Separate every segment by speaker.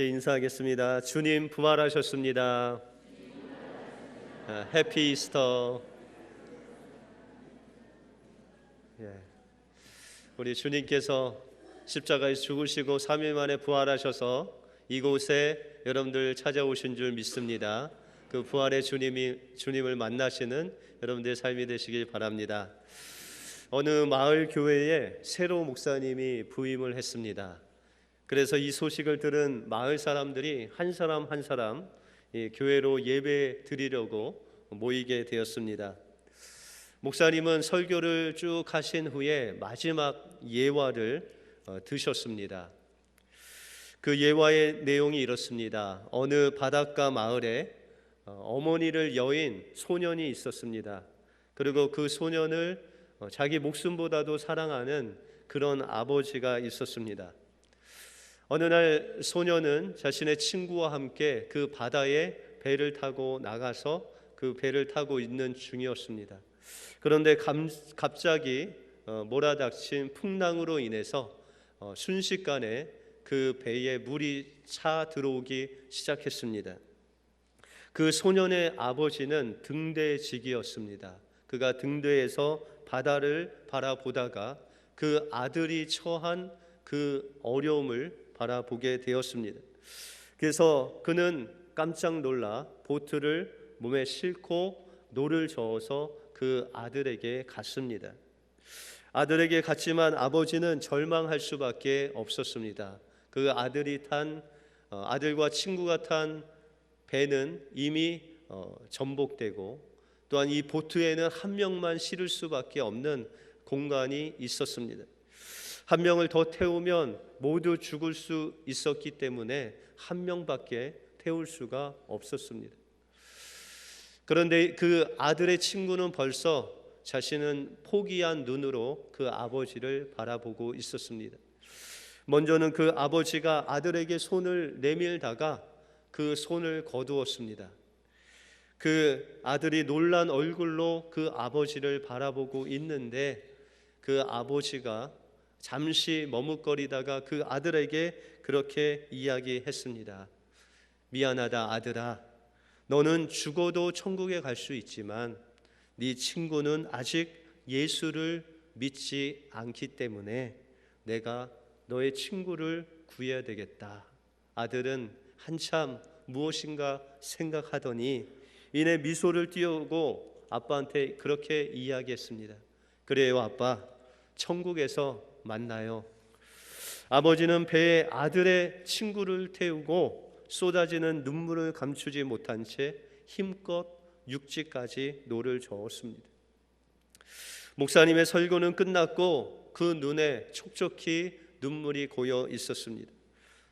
Speaker 1: 함께 인사하겠습니다. 주님 부활하셨습니다. 아, 해피 이스터. 예. 우리 주님께서 십자가에서 죽으시고 3일 만에 부활하셔서 이곳에 여러분들 찾아오신 줄 믿습니다. 그 부활의 주님이 주님을 만나시는 여러분들의 삶이 되시길 바랍니다. 어느 마을 교회에 새로 목사님이 부임을 했습니다. 그래서 이 소식을 들은 마을 사람들이 한 사람 한 사람 교회로 예배 드리려고 모이게 되었습니다. 목사님은 설교를 쭉 하신 후에 마지막 예화를 어, 드셨습니다. 그 예화의 내용이 이렇습니다. 어느 바닷가 마을에 어, 어머니를 여인 소년이 있었습니다. 그리고 그 소년을 어, 자기 목숨보다도 사랑하는 그런 아버지가 있었습니다. 어느 날 소년은 자신의 친구와 함께 그 바다에 배를 타고 나가서 그 배를 타고 있는 중이었습니다. 그런데 감, 갑자기 어, 몰아닥친 풍랑으로 인해서 어, 순식간에 그 배에 물이 차 들어오기 시작했습니다. 그 소년의 아버지는 등대직이었습니다. 그가 등대에서 바다를 바라보다가 그 아들이 처한 그 어려움을 바라보게 되었습니다. 그래서 그는 깜짝 놀라 보트를 몸에 싣고 노를 저어서 그 아들에게 갔습니다. 아들에게 갔지만 아버지는 절망할 수밖에 없었습니다. 그 아들이 탄 어, 아들과 친구가 탄 배는 이미 어, 전복되고 또한 이 보트에는 한 명만 실을 수밖에 없는 공간이 있었습니다. 한 명을 더 태우면 모두 죽을 수 있었기 때문에 한 명밖에 태울 수가 없었습니다. 그런데 그 아들의 친구는 벌써 자신은 포기한 눈으로 그 아버지를 바라보고 있었습니다. 먼저는 그 아버지가 아들에게 손을 내밀다가 그 손을 거두었습니다. 그 아들이 놀란 얼굴로 그 아버지를 바라보고 있는데 그 아버지가 잠시 머뭇거리다가 그 아들에게 그렇게 이야기했습니다. 미안하다 아들아. 너는 죽어도 천국에 갈 수 있지만 네 친구는 아직 예수를 믿지 않기 때문에 내가 너의 친구를 구해야 되겠다. 아들은 한참 무엇인가 생각하더니 이내 미소를 띄우고 아빠한테 그렇게 이야기했습니다. 그래요, 아빠. 천국에서 만나요. 아버지는 배에 아들의 친구를 태우고 쏟아지는 눈물을 감추지 못한 채 힘껏 육지까지 노를 저었습니다. 목사님의 설교는 끝났고 그 눈에 촉촉히 눈물이 고여 있었습니다.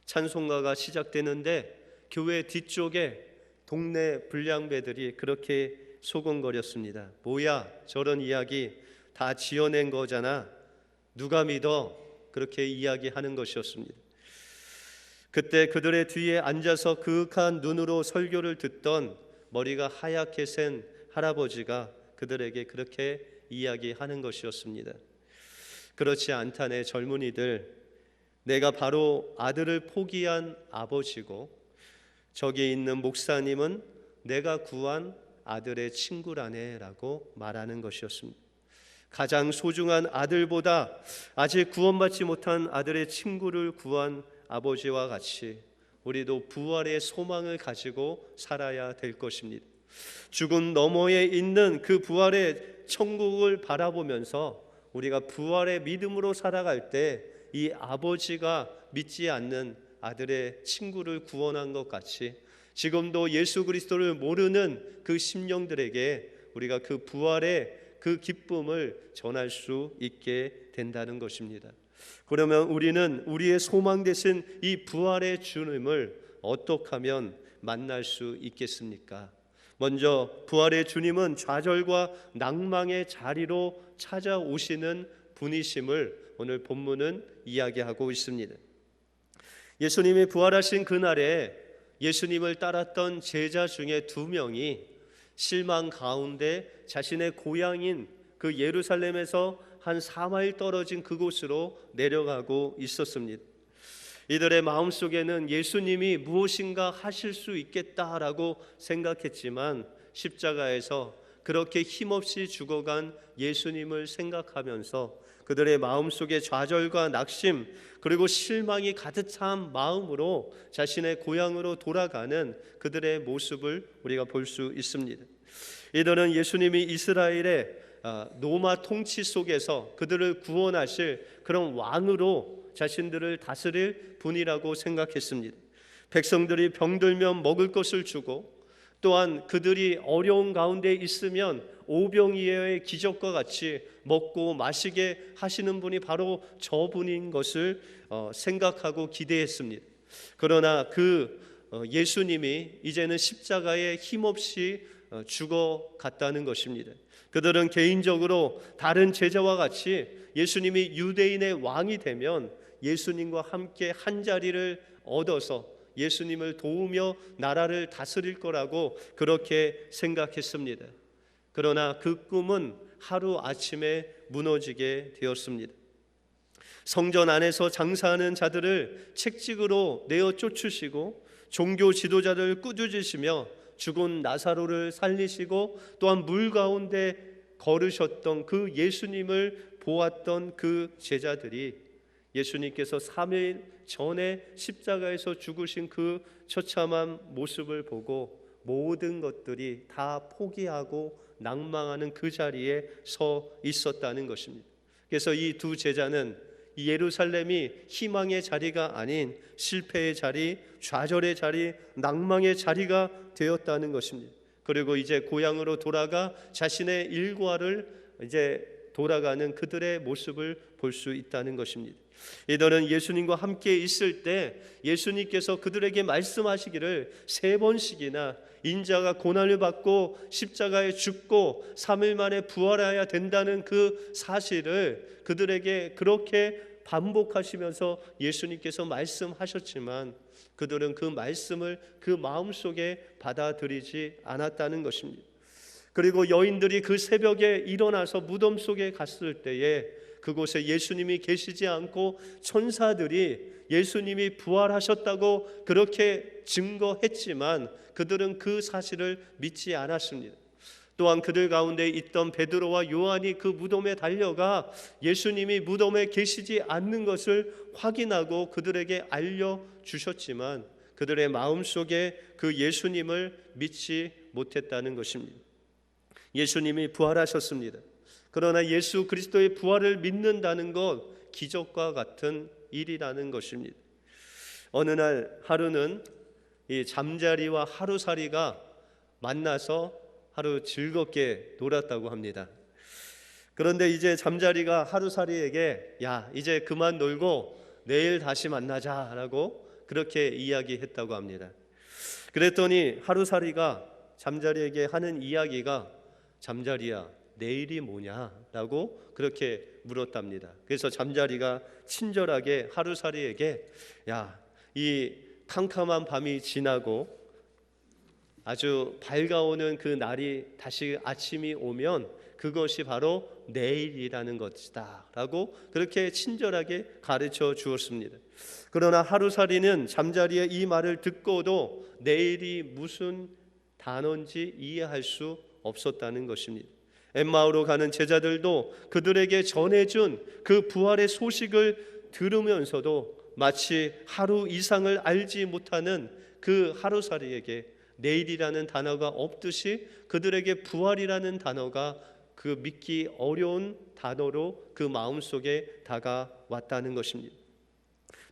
Speaker 1: 찬송가가 시작되는데 교회 뒤쪽에 동네 불량배들이 그렇게 소곤거렸습니다. 뭐야 저런 이야기 다 지어낸 거잖아. 누가 믿어? 그렇게 이야기하는 것이었습니다. 그때 그들의 뒤에 앉아서 그윽한 눈으로 설교를 듣던 머리가 하얗게 센 할아버지가 그들에게 그렇게 이야기하는 것이었습니다. 그렇지 않다네 젊은이들 내가 바로 아들을 포기한 아버지고 저기 있는 목사님은 내가 구한 아들의 친구라네라고 말하는 것이었습니다. 가장 소중한 아들보다 아직 구원받지 못한 아들의 친구를 구한 아버지와 같이 우리도 부활의 소망을 가지고 살아야 될 것입니다. 죽음 너머에 있는 그 부활의 천국을 바라보면서 우리가 부활의 믿음으로 살아갈 때 이 아버지가 믿지 않는 아들의 친구를 구원한 것 같이 지금도 예수 그리스도를 모르는 그 심령들에게 우리가 그 부활의 그 기쁨을 전할 수 있게 된다는 것입니다. 그러면 우리는 우리의 소망 되신 이 부활의 주님을 어떻게 하면 만날 수 있겠습니까? 먼저 부활의 주님은 좌절과 낭망의 자리로 찾아오시는 분이심을 오늘 본문은 이야기하고 있습니다. 예수님이 부활하신 그날에 예수님을 따랐던 제자 중에 두 명이 실망 가운데 자신의 고향인 그 예루살렘에서 한 4마일 떨어진 그곳으로 내려가고 있었습니다. 이들의 마음속에는 예수님이 무엇인가 하실 수 있겠다라고 생각했지만 십자가에서 그렇게 힘없이 죽어간 예수님을 생각하면서 그들의 마음속에 좌절과 낙심 그리고 실망이 가득 찬 마음으로 자신의 고향으로 돌아가는 그들의 모습을 우리가 볼 수 있습니다. 이들은 예수님이 이스라엘의 아, 로마 통치 속에서 그들을 구원하실 그런 왕으로 자신들을 다스릴 분이라고 생각했습니다. 백성들이 병들면 먹을 것을 주고 또한 그들이 어려운 가운데 있으면 오병이어의 기적과 같이 먹고 마시게 하시는 분이 바로 저분인 것을 어, 생각하고 기대했습니다. 그러나 그 어, 예수님이 이제는 십자가에 힘없이 어, 죽어 갔다는 것입니다. 그들은 개인적으로 다른 제자와 같이 예수님이 유대인의 왕이 되면 예수님과 함께 한 자리를 얻어서 예수님을 도우며 나라를 다스릴 거라고 그렇게 생각했습니다. 그러나 그 꿈은 하루 아침에 무너지게 되었습니다. 성전 안에서 장사하는 자들을 책직으로 내어 쫓으시고 종교 지도자를 꾸짖으시며 죽은 나사로를 살리시고 또한 물 가운데 걸으셨던 그 예수님을 보았던 그 제자들이 예수님께서 3일 전에 십자가에서 죽으신 그 처참한 모습을 보고 모든 것들이 다 포기하고 낭망하는 그 자리에 서 있었다는 것입니다. 그래서 이 두 제자는 이 예루살렘이 희망의 자리가 아닌 실패의 자리, 좌절의 자리, 낭망의 자리가 되었다는 것입니다. 그리고 이제 고향으로 돌아가 자신의 일과를 이제 돌아가는 그들의 모습을 볼 수 있다는 것입니다. 이들은 예수님과 함께 있을 때 예수님께서 그들에게 말씀하시기를 세 번씩이나 인자가 고난을 받고 십자가에 죽고 3일 만에 부활해야 된다는 그 사실을 그들에게 그렇게 반복하시면서 예수님께서 말씀하셨지만 그들은 그 말씀을 그 마음속에 받아들이지 않았다는 것입니다. 그리고 여인들이 그 새벽에 일어나서 무덤 속에 갔을 때에 그곳에 예수님이 계시지 않고 천사들이 예수님이 부활하셨다고 그렇게 증거했지만 그들은 그 사실을 믿지 않았습니다. 또한 그들 가운데 있던 베드로와 요한이 그 무덤에 달려가 예수님이 무덤에 계시지 않는 것을 확인하고 그들에게 알려 주셨지만 그들의 마음속에 그 예수님을 믿지 못했다는 것입니다. 예수님이 부활하셨습니다. 그러나 예수 그리스도의 부활을 믿는다는 것 기적과 같은 일이라는 것입니다. 어느 날 하루는 이 잠자리와 하루살이가 만나서 하루 즐겁게 놀았다고 합니다. 그런데 이제 잠자리가 하루살이에게 야 이제 그만 놀고 내일 다시 만나자라고 그렇게 이야기했다고 합니다. 그랬더니 하루살이가 잠자리에게 하는 이야기가 잠자리야 내일이 뭐냐라고 그렇게 물었답니다. 그래서 잠자리가 친절하게 하루살이에게 야, 이 캄캄한 밤이 지나고 아주 밝아오는 그 날이 다시 아침이 오면 그것이 바로 내일이라는 것이다라고 그렇게 친절하게 가르쳐 주었습니다. 그러나 하루살이는 잠자리의 이 말을 듣고도 내일이 무슨 단어인지 이해할 수 없었다는 것입니다. 엠마오로 가는 제자들도 그들에게 전해준 그 부활의 소식을 들으면서도 마치 하루 이상을 알지 못하는 그 하루살이에게 내일이라는 단어가 없듯이 그들에게 부활이라는 단어가 그 믿기 어려운 단어로 그 마음속에 다가왔다는 것입니다.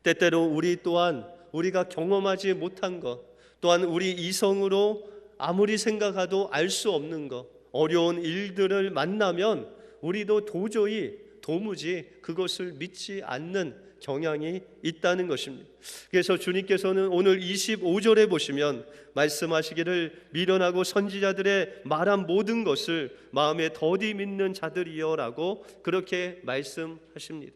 Speaker 1: 때때로 우리 또한 우리가 경험하지 못한 것, 또한 우리 이성으로 아무리 생각해도 알 수 없는 것, 어려운 일들을 만나면 우리도 도저히 도무지 그것을 믿지 않는 경향이 있다는 것입니다. 그래서 주님께서는 오늘 25절에 보시면 말씀하시기를 미련하고 선지자들의 말한 모든 것을 마음에 더디 믿는 자들이여라고 그렇게 말씀하십니다.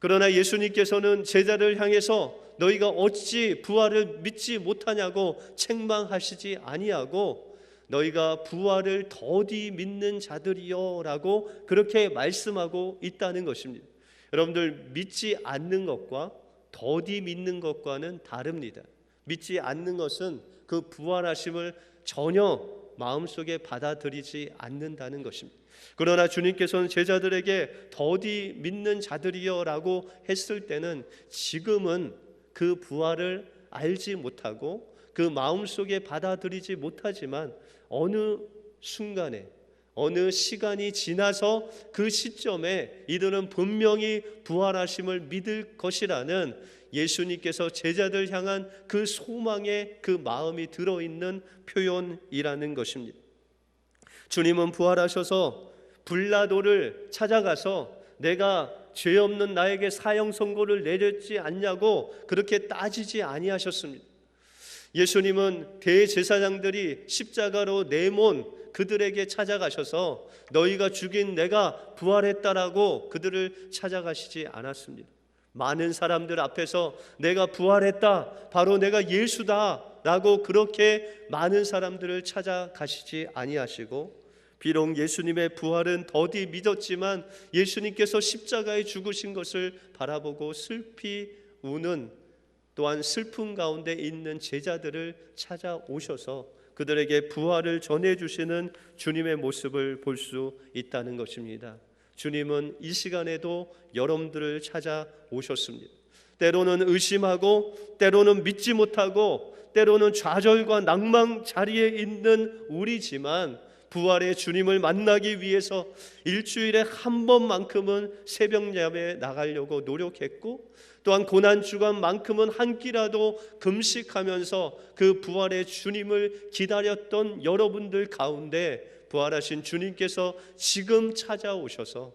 Speaker 1: 그러나 예수님께서는 제자를 향해서 너희가 어찌 부활을 믿지 못하냐고 책망하시지 아니하고 너희가 부활을 더디 믿는 자들이여라고 그렇게 말씀하고 있다는 것입니다. 여러분들 믿지 않는 것과 더디 믿는 것과는 다릅니다. 믿지 않는 것은 그 부활하심을 전혀 마음속에 받아들이지 않는다는 것입니다. 그러나 주님께서는 제자들에게 더디 믿는 자들이여라고 했을 때는 지금은 그 부활을 알지 못하고 그 마음속에 받아들이지 못하지만 어느 순간에 어느 시간이 지나서 그 시점에 이들은 분명히 부활하심을 믿을 것이라는 예수님께서 제자들 향한 그 소망의 그 마음이 들어있는 표현이라는 것입니다. 주님은 부활하셔서 불라도를 찾아가서 내가 죄 없는 나에게 사형 선고를 내렸지 않냐고 그렇게 따지지 아니하셨습니다. 예수님은 대제사장들이 십자가로 내몬 그들에게 찾아가셔서 너희가 죽인 내가 부활했다라고 그들을 찾아가시지 않았습니다. 많은 사람들 앞에서 내가 부활했다. 바로 내가 예수다 라고 그렇게 많은 사람들을 찾아가시지 아니하시고 비록 예수님의 부활은 더디 믿었지만 예수님께서 십자가에 죽으신 것을 바라보고 슬피 우는 또한 슬픔 가운데 있는 제자들을 찾아오셔서 그들에게 부활을 전해 주시는 주님의 모습을 볼 수 있다는 것입니다. 주님은 이 시간에도 여러분들을 찾아오셨습니다. 때로는 의심하고 때로는 믿지 못하고 때로는 좌절과 낭망 자리에 있는 우리지만 부활의 주님을 만나기 위해서 일주일에 한 번만큼은 새벽 예배에 나가려고 노력했고 또한 고난 주간만큼은 한 끼라도 금식하면서 그 부활의 주님을 기다렸던 여러분들 가운데 부활하신 주님께서 지금 찾아오셔서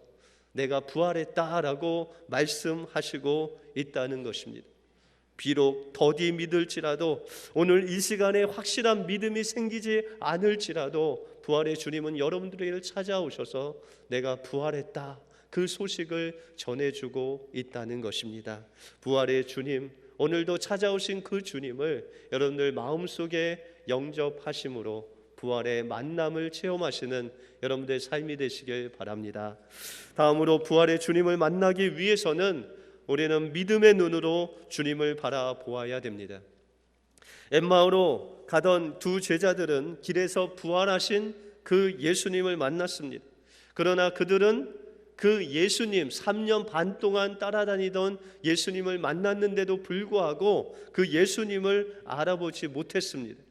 Speaker 1: 내가 부활했다라고 말씀하시고 있다는 것입니다. 비록 더디 믿을지라도 오늘 이 시간에 확실한 믿음이 생기지 않을지라도 부활의 주님은 여러분들을 찾아오셔서 내가 부활했다 그 소식을 전해주고 있다는 것입니다. 부활의 주님 오늘도 찾아오신 그 주님을 여러분들 마음속에 영접하심으로 부활의 만남을 체험하시는 여러분들의 삶이 되시길 바랍니다. 다음으로 부활의 주님을 만나기 위해서는 우리는 믿음의 눈으로 주님을 바라보아야 됩니다. 엠마오로 가던 두 제자들은 길에서 부활하신 그 예수님을 만났습니다. 그러나 그들은 그 예수님 3년 반 동안 따라다니던 예수님을 만났는데도 불구하고 그 예수님을 알아보지 못했습니다.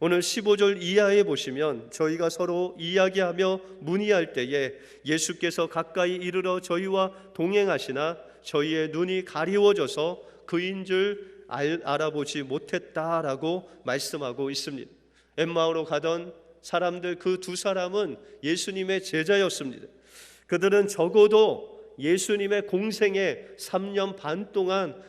Speaker 1: 오늘 15절 이하에 보시면 저희가 서로 이야기하며 문의할 때에 예수께서 가까이 이르러 저희와 동행하시나 저희의 눈이 가리워져서 그인 줄 알, 아보지 못했다라고 말씀하고 있습니다. 엠마오로 가던 사람들 그 두 사람은 예수님의 제자였습니다. 그들은 적어도 예수님의 공생에 3년 반 동안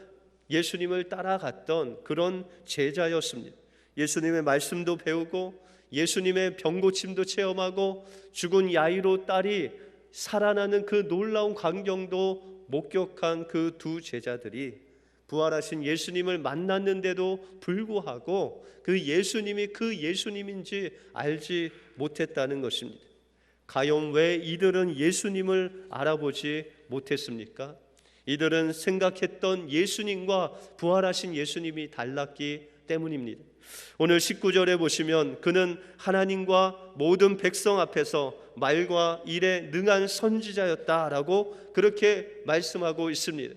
Speaker 1: 예수님을 따라갔던 그런 제자였습니다. 예수님의 말씀도 배우고 예수님의 병고침도 체험하고 죽은 야이로 딸이 살아나는 그 놀라운 광경도 목격한 그 두 제자들이 부활하신 예수님을 만났는데도 불구하고 그 예수님이 그 예수님인지 알지 못했다는 것입니다. 가용 왜 이들은 예수님을 알아보지 못했습니까? 이들은 생각했던 예수님과 부활하신 예수님이 달랐기 때문입니다. 오늘 19절에 보시면 그는 하나님과 모든 백성 앞에서 말과 일에 능한 선지자였다라고 그렇게 말씀하고 있습니다.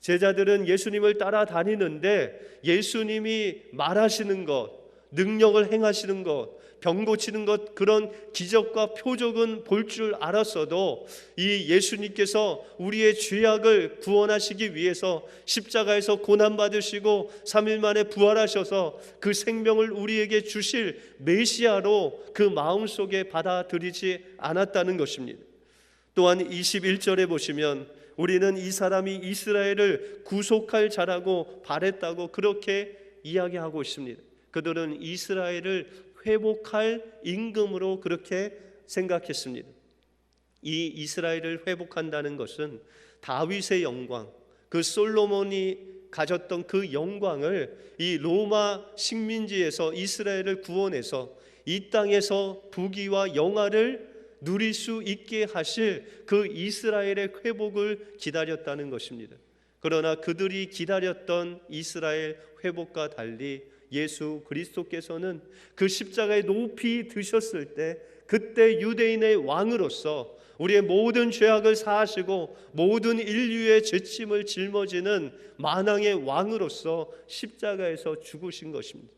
Speaker 1: 제자들은 예수님을 따라다니는데 예수님이 말하시는 것, 능력을 행하시는 것, 병 고치는 것 그런 기적과 표적은 볼 줄 알았어도 이 예수님께서 우리의 죄악을 구원하시기 위해서 십자가에서 고난 받으시고 3일 만에 부활하셔서 그 생명을 우리에게 주실 메시아로 그 마음속에 받아들이지 않았다는 것입니다. 또한 21절에 보시면 우리는 이 사람이 이스라엘을 구속할 자라고 바랬다고 그렇게 이야기하고 있습니다. 그들은 이스라엘을 회복할 임금으로 그렇게 생각했습니다. 이 이스라엘을 회복한다는 것은 다윗의 영광, 그 솔로몬이 가졌던 그 영광을 이 로마 식민지에서 이스라엘을 구원해서 이 땅에서 부귀와 영화를 누릴 수 있게 하실 그 이스라엘의 회복을 기다렸다는 것입니다. 그러나 그들이 기다렸던 이스라엘 회복과 달리 예수 그리스도께서는 그 십자가에 높이 드셨을 때 그때 유대인의 왕으로서 우리의 모든 죄악을 사하시고 모든 인류의 죄짐을 짊어지는 만왕의 왕으로서 십자가에서 죽으신 것입니다.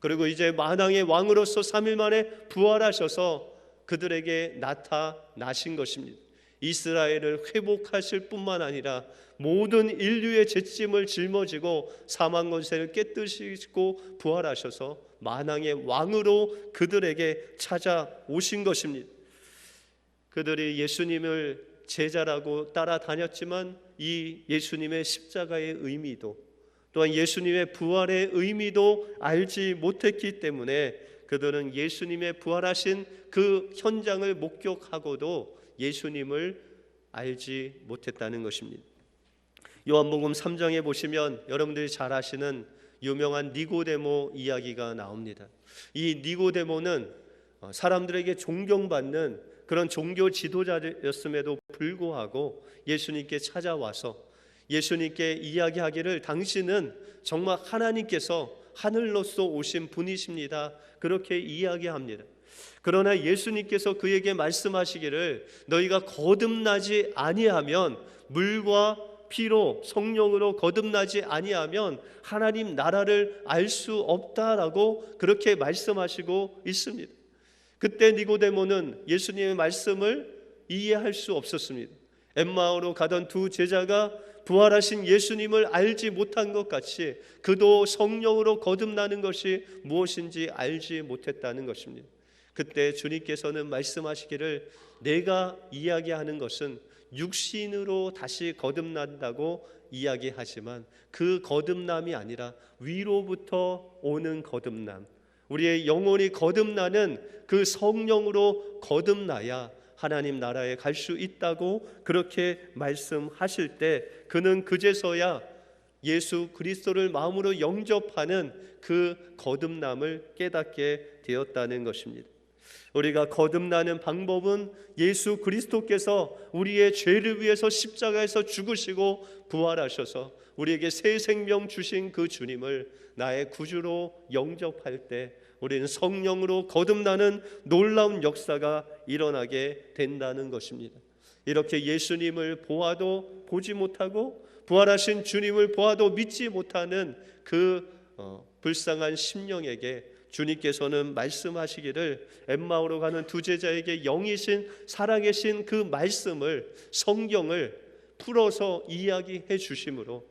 Speaker 1: 그리고 이제 만왕의 왕으로서 3일 만에 부활하셔서 그들에게 나타나신 것입니다. 이스라엘을 회복하실 뿐만 아니라 모든 인류의 죄짐을 짊어지고 사망 권세를 깨뜨리시고 부활하셔서 만왕의 왕으로 그들에게 찾아오신 것입니다. 그들이 예수님을 제자라고 따라다녔지만 이 예수님의 십자가의 의미도 또한 예수님의 부활의 의미도 알지 못했기 때문에 그들은 예수님의 부활하신 그 현장을 목격하고도 예수님을 알지 못했다는 것입니다. 요한복음 3장에 보시면 여러분들이 잘 아시는 유명한 니고데모 이야기가 나옵니다. 이 니고데모는 어, 사람들에게 존경받는 그런 종교 지도자였음에도 불구하고 예수님께 찾아와서 예수님께 이야기하기를 당신은 정말 하나님께서 하늘로서 오신 분이십니다. 그렇게 이야기합니다. 그러나 예수님께서 그에게 말씀하시기를 너희가 거듭나지 아니하면 물과 피로 성령으로 거듭나지 아니하면 하나님 나라를 알 수 없다라고 그렇게 말씀하시고 있습니다. 그때 니고데모는 예수님의 말씀을 이해할 수 없었습니다. 엠마오로 가던 두 제자가 부활하신 예수님을 알지 못한 것 같이 그도 성령으로 거듭나는 것이 무엇인지 알지 못했다는 것입니다. 그때 주님께서는 말씀하시기를 내가 이야기하는 것은 육신으로 다시 거듭난다고 이야기하지만 그 거듭남이 아니라 위로부터 오는 거듭남, 우리의 영혼이 거듭나는 그 성령으로 거듭나야 하나님 나라에 갈 수 있다고 그렇게 말씀하실 때 그는 그제서야 예수 그리스도를 마음으로 영접하는 그 거듭남을 깨닫게 되었다는 것입니다. 우리가 거듭나는 방법은 예수 그리스도께서 우리의 죄를 위해서 십자가에서 죽으시고 부활하셔서 우리에게 새 생명 주신 그 주님을 나의 구주로 영접할 때 우리는 성령으로 거듭나는 놀라운 역사가 일어나게 된다는 것입니다. 이렇게 예수님을 보아도 보지 못하고 부활하신 주님을 보아도 믿지 못하는 그 어, 불쌍한 심령에게 주님께서는 말씀하시기를 엠마오로 가는 두 제자에게 영이신 살아계신 그 말씀을 성경을 풀어서 이야기해 주심으로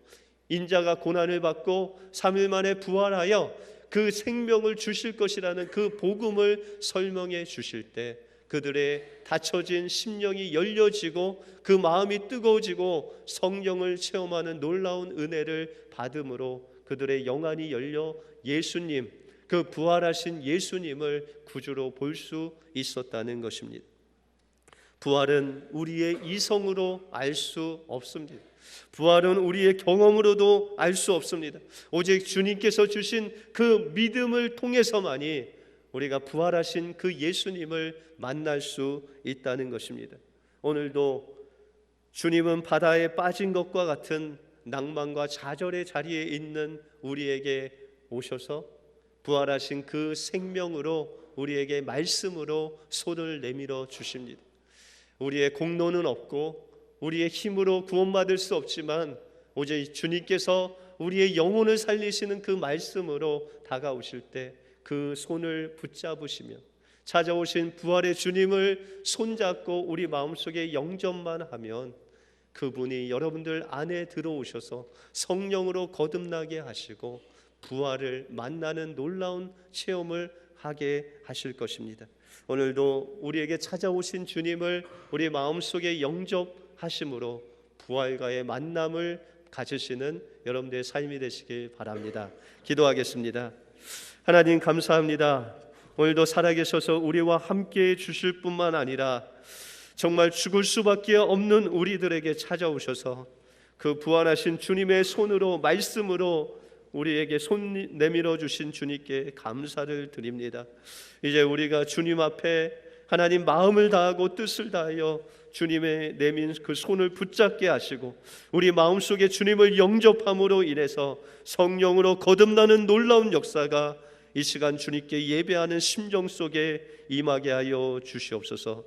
Speaker 1: 인자가 고난을 받고 3일 만에 부활하여 그 생명을 주실 것이라는 그 복음을 설명해 주실 때 그들의 닫혀진 심령이 열려지고 그 마음이 뜨거워지고 성령을 체험하는 놀라운 은혜를 받음으로 그들의 영안이 열려 예수님 그 부활하신 예수님을 구주로 볼 수 있었다는 것입니다. 부활은 우리의 이성으로 알 수 없습니다. 부활은 우리의 경험으로도 알 수 없습니다. 오직 주님께서 주신 그 믿음을 통해서만이 우리가 부활하신 그 예수님을 만날 수 있다는 것입니다. 오늘도 주님은 바다에 빠진 것과 같은 낭만과 좌절의 자리에 있는 우리에게 오셔서 부활하신 그 생명으로 우리에게 말씀으로 손을 내밀어 주십니다. 우리의 공로는 없고 우리의 힘으로 구원받을 수 없지만 오직 주님께서 우리의 영혼을 살리시는 그 말씀으로 다가오실 때 그 손을 붙잡으시며 찾아오신 부활의 주님을 손잡고 우리 마음속에 영접만 하면 그분이 여러분들 안에 들어오셔서 성령으로 거듭나게 하시고 부활을 만나는 놀라운 체험을 하게 하실 것입니다. 오늘도 우리에게 찾아오신 주님을 우리 마음속에 영접하심으로 부활과의 만남을 가지시는 여러분들의 삶이 되시길 바랍니다. 기도하겠습니다. 하나님 감사합니다. 오늘도 살아계셔서 우리와 함께 주실 뿐만 아니라 정말 죽을 수밖에 없는 우리들에게 찾아오셔서 그 부활하신 주님의 손으로 말씀으로 우리에게 손 내밀어 주신 주님께 감사를 드립니다. 이제 우리가 주님 앞에 하나님 마음을 다하고 뜻을 다하여 주님의 내민 그 손을 붙잡게 하시고 우리 마음속에 주님을 영접함으로 인해서 성령으로 거듭나는 놀라운 역사가 이 시간 주님께 예배하는 심정 속에 임하게 하여 주시옵소서.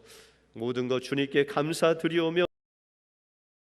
Speaker 1: 모든 것 주님께 감사드리오며